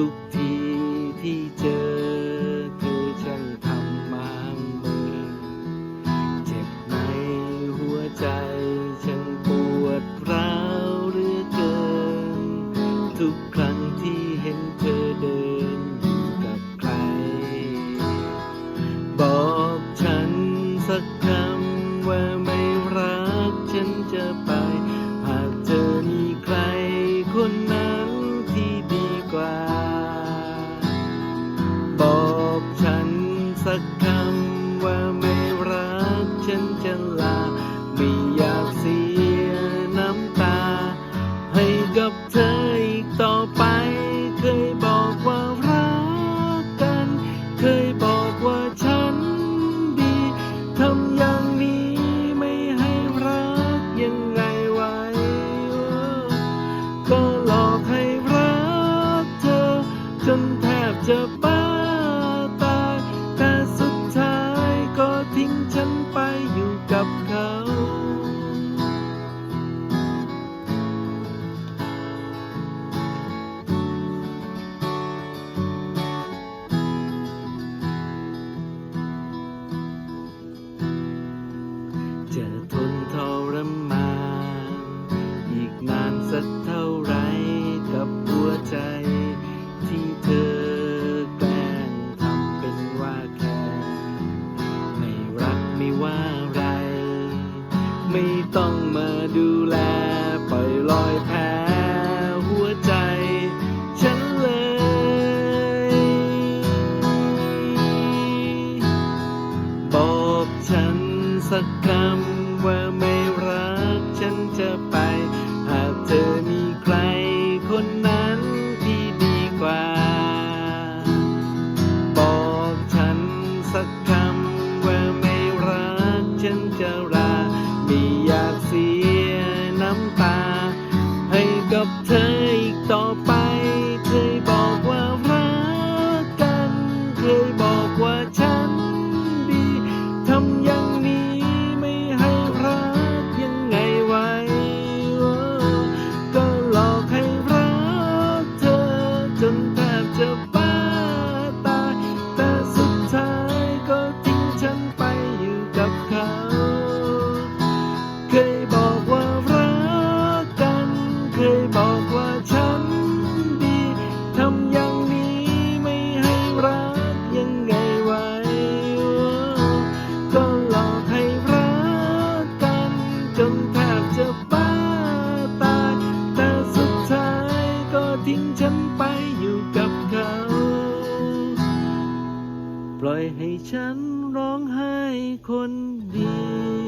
to 渐渐来。 ไม่ต้องมาดูแลปล่อยลอยแพ้หัวใจฉันเลย บอกฉันสักคำ up to ฉันไปอยู่กับเขา ปล่อยให้ฉันร้องไห้คนเดียว